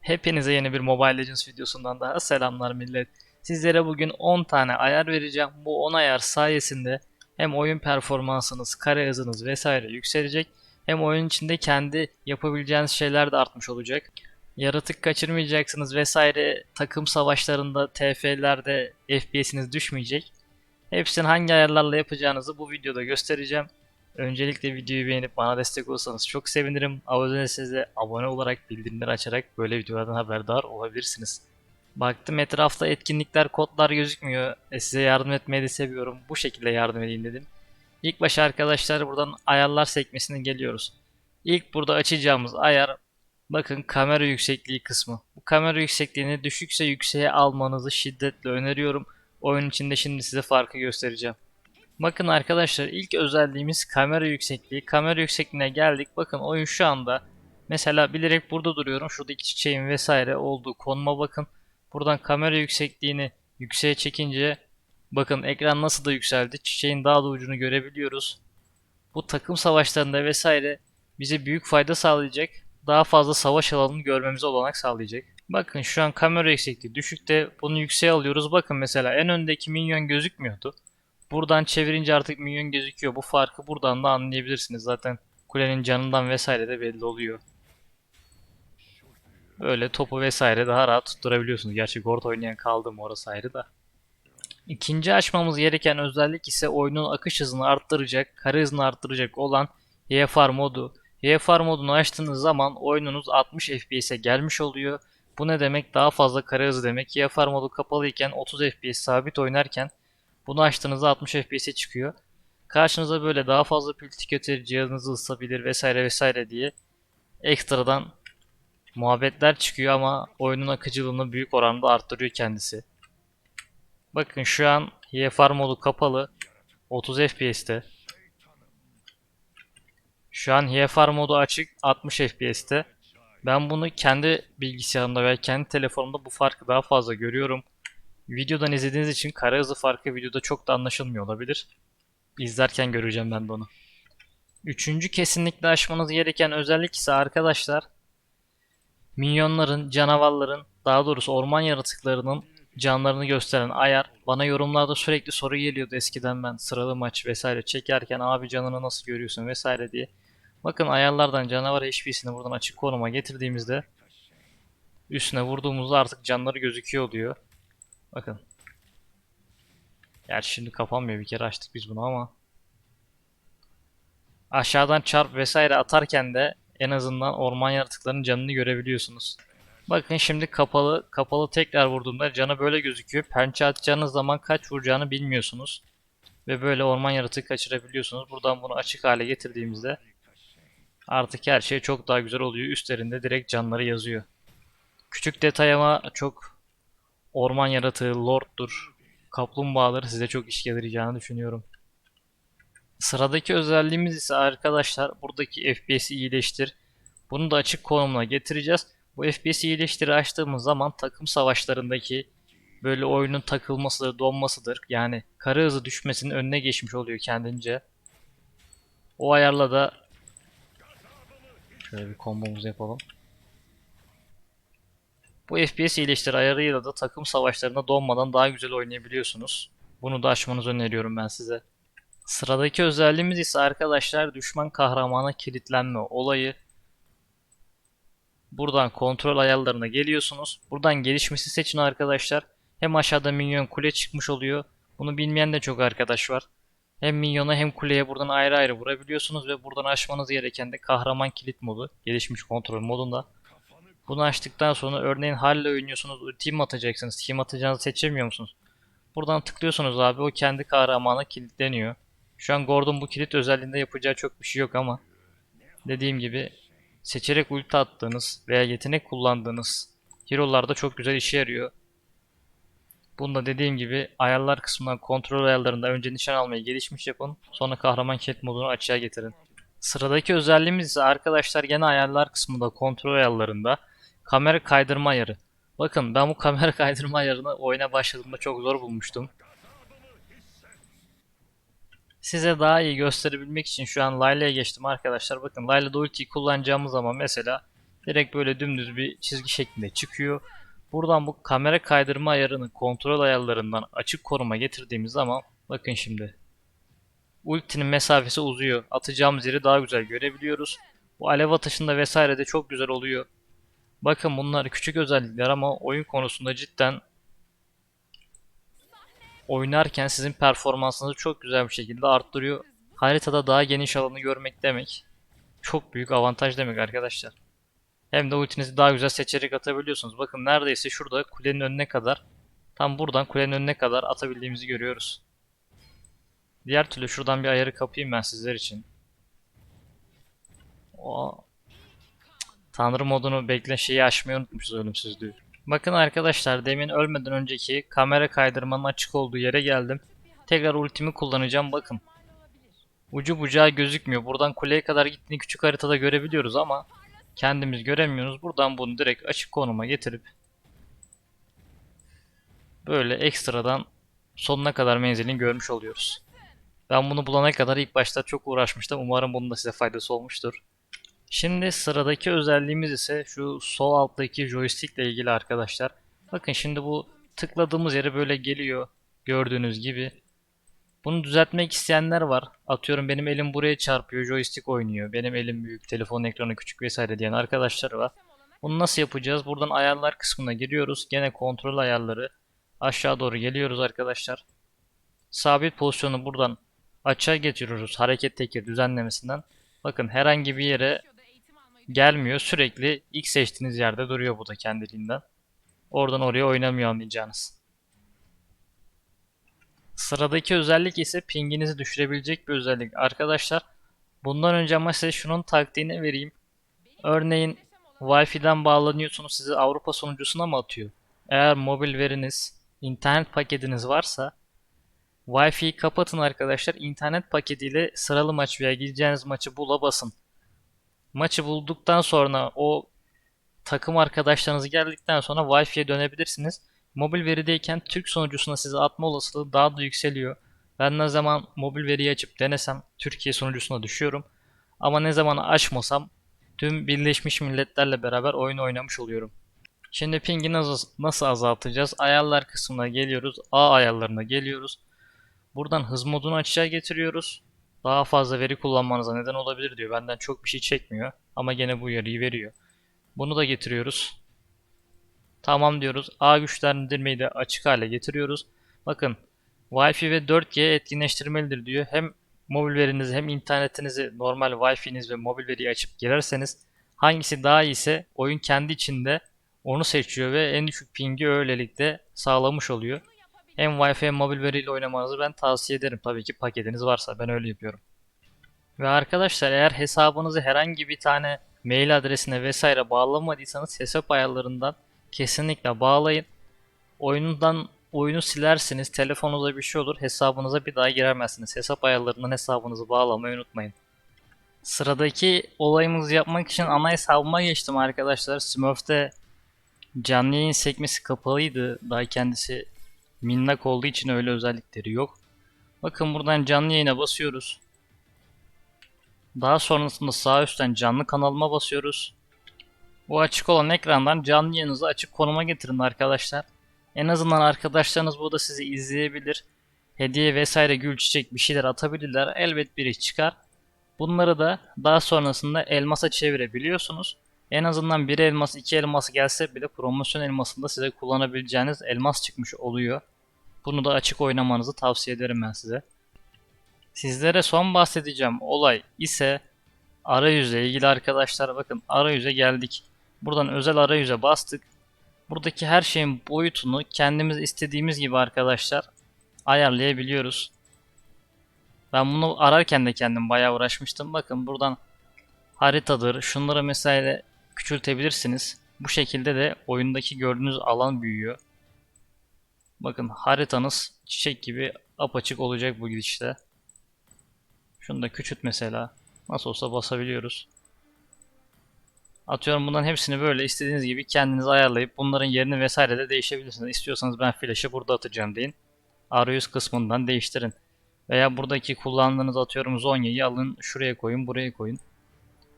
Hepinize yeni bir Mobile Legends videosundan daha selamlar millet. Sizlere bugün 10 tane ayar vereceğim. Bu 10 ayar sayesinde hem oyun performansınız, kare hızınız vesaire yükselecek. Hem oyun içinde kendi yapabileceğiniz şeyler de artmış olacak. Yaratık kaçırmayacaksınız vesaire. Takım savaşlarında, TF'lerde FPS'iniz düşmeyecek. Hepsini hangi ayarlarla yapacağınızı bu videoda göstereceğim. Öncelikle videoyu beğenip bana destek olursanız çok sevinirim. Abone değilseniz de abone olarak bildirimleri açarak böyle videolardan haberdar olabilirsiniz. Baktım etrafta etkinlikler, kodlar gözükmüyor. E size yardım etmeyi de seviyorum. Bu şekilde yardım edeyim dedim. İlk başa arkadaşlar buradan ayarlar sekmesine geliyoruz. İlk burada açacağımız ayar bakın kamera yüksekliği kısmı. Bu kamera yüksekliğini düşükse yükseğe almanızı şiddetle öneriyorum. Oyun içinde şimdi size farkı göstereceğim. Bakın arkadaşlar ilk özelliğimiz kamera yüksekliği. Kamera yüksekliğine geldik. Bakın oyun şu anda mesela bilerek burada duruyorum. Şuradaki çiçeğin vesaire olduğu konuma bakın. Buradan kamera yüksekliğini yükseğe çekince bakın ekran nasıl da yükseldi. Çiçeğin daha da ucunu görebiliyoruz. Bu takım savaşlarında vesaire bize büyük fayda sağlayacak. Daha fazla savaş alanını görmemize olanak sağlayacak. Bakın şu an kamera yüksekliği düşükte. Bunu yükseğe alıyoruz. Bakın mesela en öndeki minyon gözükmüyordu. Buradan çevirince artık minyon gözüküyor. Bu farkı buradan da anlayabilirsiniz. Zaten kulenin canından vesaire de belli oluyor. Böyle topu vesaire daha rahat tutturabiliyorsunuz. Gerçi Gord oynayan kaldı mı orası ayrı da. İkinci açmamız gereken özellik ise oyunun akış hızını arttıracak, kare hızını arttıracak olan YFR modu. YFR modunu açtığınız zaman oyununuz 60 FPS'e gelmiş oluyor. Bu ne demek? Daha fazla kare hızı demek. YFR modu kapalıyken 30 FPS sabit oynarken bunu açtığınızda 60 FPS'e çıkıyor. Karşınıza böyle daha fazla pil tüketir, cihazınızı ısıtabilir vesaire vesaire diye ekstradan muhabbetler çıkıyor ama oyunun akıcılığını büyük oranda arttırıyor kendisi. Bakın şu an YFR modu kapalı. 30 FPS'te. Şu an YFR modu açık 60 FPS'te. Ben bunu kendi bilgisayarımda veya kendi telefonumda bu farkı daha fazla görüyorum. Videodan izlediğiniz için kare hızı farkı videoda çok da anlaşılmıyor olabilir. İzlerken göreceğim ben de onu. Üçüncü kesinlikle aşmanız gereken özellik ise arkadaşlar minyonların, canavarların, daha doğrusu orman yaratıklarının canlarını gösteren ayar. Bana yorumlarda sürekli soru geliyordu eskiden ben sıralı maç vesaire çekerken abi canını nasıl görüyorsun vesaire diye. Bakın ayarlardan canavar HP'sini buradan açık konuma getirdiğimizde üstüne vurduğumuzda artık canları gözüküyor oluyor. Bakın. Gerçi şimdi kapanmıyor bir kere açtık biz bunu ama. Aşağıdan çarp vesaire atarken de en azından orman yaratıklarının canını görebiliyorsunuz. Bakın şimdi kapalı kapalı tekrar vurduğumda canı böyle gözüküyor. Pençe atacağınız zaman kaç vuracağını bilmiyorsunuz. Ve böyle orman yaratığı kaçırabiliyorsunuz. Buradan bunu açık hale getirdiğimizde artık her şey çok daha güzel oluyor. Üstlerinde direkt canları yazıyor. Küçük detay ama çok orman yaratığı, lorddur, kaplumbağaları size çok iş yarayacağını düşünüyorum. Sıradaki özelliğimiz ise arkadaşlar buradaki FPS'i iyileştir. Bunu da açık konumuna getireceğiz. Bu FPS'i iyileştiri açtığımız zaman takım savaşlarındaki böyle oyunun takılmasıdır, donmasıdır. Yani kare hızı düşmesinin önüne geçmiş oluyor kendince. O ayarla da şöyle bir kombomuzu yapalım. Bu FPS iyileştir ayarıyla da takım savaşlarında donmadan daha güzel oynayabiliyorsunuz. Bunu da açmanızı öneriyorum ben size. Sıradaki özelliğimiz ise arkadaşlar düşman kahramana kilitlenme olayı. Buradan kontrol ayarlarına geliyorsunuz. Buradan gelişmesi seçin arkadaşlar. Hem aşağıda minyon kule çıkmış oluyor. Bunu bilmeyen de çok arkadaş var. Hem minyona hem kuleye buradan ayrı ayrı vurabiliyorsunuz ve buradan açmanız gereken de kahraman kilit modu. Gelişmiş kontrol modunda. Bunu açtıktan sonra örneğin Halle oynuyorsunuz, team atacaksınız. Team atacağınızı seçemiyor musunuz? Buradan tıklıyorsunuz abi o kendi kahramana kilitleniyor. Şu an Gordon bu kilit özelliğinde yapacağı çok bir şey yok ama dediğim gibi seçerek ulti attığınız veya yetenek kullandığınız hero'larda çok güzel işe yarıyor. Bunda dediğim gibi ayarlar kısmından kontrol ayarlarında önce nişan almayı gelişmiş yapın. Sonra kahraman kilit modunu açığa getirin. Sıradaki özelliğimiz ise arkadaşlar gene ayarlar kısmında kontrol ayarlarında kamera kaydırma ayarı. Bakın ben bu kamera kaydırma ayarını oyuna başladığımda çok zor bulmuştum. Size daha iyi gösterebilmek için şu an Layla'ya geçtim arkadaşlar. Bakın Layla'da ultiyi kullanacağımız zaman mesela Direkt böyle dümdüz bir çizgi şeklinde çıkıyor. Buradan bu kamera kaydırma ayarını kontrol ayarlarından açık konuma getirdiğimiz zaman bakın şimdi ultinin mesafesi uzuyor. Atacağımız yeri daha güzel görebiliyoruz. Bu alev atışında vesaire de çok güzel oluyor. Bakın bunlar küçük özellikler ama oyun konusunda cidden oynarken sizin performansınızı çok güzel bir şekilde arttırıyor. Haritada daha geniş alanı görmek demek çok büyük avantaj demek arkadaşlar. Hem de ultinizi daha güzel seçerek atabiliyorsunuz. Bakın neredeyse şurada kulenin önüne kadar tam buradan kulenin önüne kadar atabildiğimizi görüyoruz. Diğer türlü şuradan bir ayarı kapayım ben sizler için. O Tanrı modunu bekle şeyi açmayı unutmuşuz ölümsüzlüğü. Bakın arkadaşlar demin ölmeden önceki kamera kaydırmanın açık olduğu yere geldim. Tekrar ultimi kullanacağım bakın. Ucu bucağı gözükmüyor. Buradan kuleye kadar gittiğini küçük haritada görebiliyoruz ama kendimiz göremiyoruz. Buradan bunu direkt açık konuma getirip böyle ekstradan sonuna kadar menzilini görmüş oluyoruz. Ben bunu bulana kadar ilk başta çok uğraşmıştım. Umarım bunun da size faydası olmuştur. Şimdi sıradaki özelliğimiz ise şu sol alttaki joystick ile ilgili arkadaşlar. Bakın şimdi bu tıkladığımız yere böyle geliyor. Gördüğünüz gibi. Bunu düzeltmek isteyenler var. Atıyorum benim elim buraya çarpıyor, joystick oynuyor. Benim elim büyük, telefon ekranı küçük vesaire diyen arkadaşlar var. Bunu nasıl yapacağız? Buradan ayarlar kısmına giriyoruz. Gene kontrol ayarları. Aşağı doğru geliyoruz arkadaşlar. Sabit pozisyonu buradan açığa getiriyoruz hareket tekir düzenlemesinden. Bakın herhangi bir yere gelmiyor. Sürekli ilk seçtiğiniz yerde duruyor bu da kendiliğinden. Oradan oraya oynamıyor anlayacağınız. Sıradaki özellik ise pinginizi düşürebilecek bir özellik. Arkadaşlar bundan önce ama size şunun taktiğini vereyim. Örneğin Wi-Fi'den bağlanıyorsunuz sizi Avrupa sunucusuna mı atıyor? Eğer mobil veriniz, internet paketiniz varsa Wi-Fi'yi kapatın arkadaşlar. İnternet paketiyle sıralı maç veya gideceğiniz maçı bula basın. Maçı bulduktan sonra o takım arkadaşlarınız geldikten sonra Wi-Fi'ye dönebilirsiniz. Mobil verideyken Türk sunucusuna size atma olasılığı daha da yükseliyor. Ben ne zaman mobil veriyi açıp denesem Türkiye sunucusuna düşüyorum. Ama ne zaman açmasam tüm Birleşmiş Milletlerle beraber oyun oynamış oluyorum. Şimdi pingi nasıl, nasıl azaltacağız? Ayarlar kısmına geliyoruz. A ayarlarına geliyoruz. Buradan hız modunu açığa getiriyoruz. Daha fazla veri kullanmanıza neden olabilir diyor. Benden çok bir şey çekmiyor. Ama gene bu uyarıyı veriyor. Bunu da getiriyoruz. Tamam diyoruz. A güçlendirmeyi de açık hale getiriyoruz. Bakın Wi-Fi ve 4G etkinleştirmelidir diyor. Hem mobil verinizi hem internetinizi normal Wi-Fi'niz ve mobil veriyi açıp girerseniz hangisi daha iyiyse oyun kendi içinde onu seçiyor ve en düşük pingi öylelikle sağlamış oluyor. Hem Wi-Fi hem mobil veriyle oynamanızı ben tavsiye ederim. Tabii ki paketiniz varsa ben öyle yapıyorum. Ve arkadaşlar eğer hesabınızı herhangi bir tane mail adresine vesaire bağlamadıysanız hesap ayarlarından kesinlikle bağlayın. Oyundan oyunu silersiniz, telefonunuza bir şey olur, hesabınıza bir daha giremezsiniz. Hesap ayarlarından hesabınızı bağlamayı unutmayın. Sıradaki olayımızı yapmak için ana hesabıma geçtim arkadaşlar. Smurf'te canlı yayın sekmesi kapalıydı. Daha kendisi minnak olduğu için öyle özellikleri yok. Bakın buradan canlı yayına basıyoruz. Daha sonrasında sağ üstten canlı kanalıma basıyoruz. Bu açık olan ekrandan canlı yayınınızı açık konuma getirin arkadaşlar. En azından arkadaşlarınız burada sizi izleyebilir. Hediye vesaire gül çiçek bir şeyler atabilirler. Elbet biri çıkar. Bunları da daha sonrasında elmasa çevirebiliyorsunuz. En azından bir elmas iki elmas gelse bile promosyon elmasında size kullanabileceğiniz elmas çıkmış oluyor. Bunu da açık oynamanızı tavsiye ederim ben size. Sizlere son bahsedeceğim olay ise arayüzle ilgili arkadaşlar bakın arayüze geldik. Buradan özel arayüze bastık. Buradaki her şeyin boyutunu kendimiz istediğimiz gibi arkadaşlar ayarlayabiliyoruz. Ben bunu ararken de kendim bayağı uğraşmıştım. Bakın buradan haritadır. Şunları mesela küçültebilirsiniz. Bu şekilde de oyundaki gördüğünüz alan büyüyor. Bakın haritanız çiçek gibi apaçık olacak bu gidişte. Şunu da küçült mesela. Nasıl olsa basabiliyoruz. Atıyorum bunların hepsini böyle istediğiniz gibi kendiniz ayarlayıp bunların yerini vesaire de değişebilirsiniz. İstiyorsanız ben flash'ı burada atacağım deyin. Arayüz kısmından değiştirin. Veya buradaki kullandığınız atıyorum Zonya'yı alın şuraya koyun buraya koyun.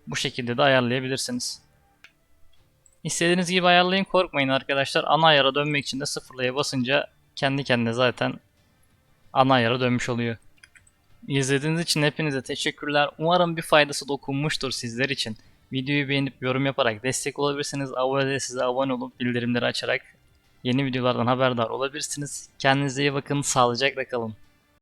Bu şekilde de ayarlayabilirsiniz. İstediğiniz gibi ayarlayın korkmayın arkadaşlar. Ana ayara dönmek için de sıfırlaya basınca kendi kendine zaten ana ayara dönmüş oluyor. İzlediğiniz için hepinize teşekkürler. Umarım bir faydası dokunmuştur sizler için. Videoyu beğenip yorum yaparak destek olabilirsiniz. Abone değilseniz abone olup bildirimleri açarak yeni videolardan haberdar olabilirsiniz. Kendinize iyi bakın. Sağlıcakla kalın.